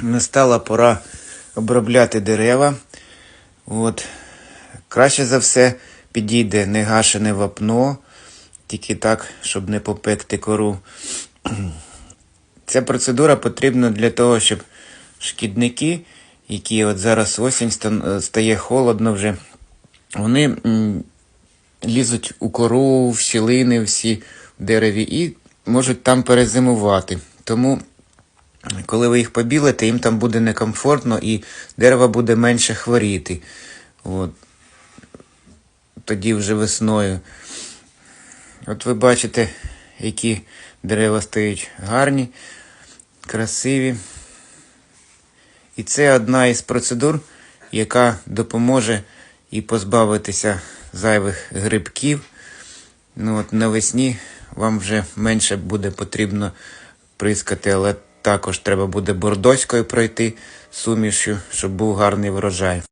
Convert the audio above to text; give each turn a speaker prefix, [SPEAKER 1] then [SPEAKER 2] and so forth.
[SPEAKER 1] настала пора обробляти дерева. От. Краще за все підійде негашене вапно, тільки так, щоб не попекти кору. Ця процедура потрібна для того, щоб шкідники, які от зараз осінь стає холодно вже, вони лізуть у кору, в щілини всі в дереві і можуть там перезимувати. Тому, коли ви їх побілите, їм там буде некомфортно і дерево буде менше хворіти. От. Тоді вже весною. От ви бачите, які дерева стають гарні, красиві. І це одна із процедур, яка допоможе і позбавитися зайвих грибків. Ну от навесні вам вже менше буде потрібно прискати, але також треба буде бордоською пройти сумішю, щоб був гарний врожай.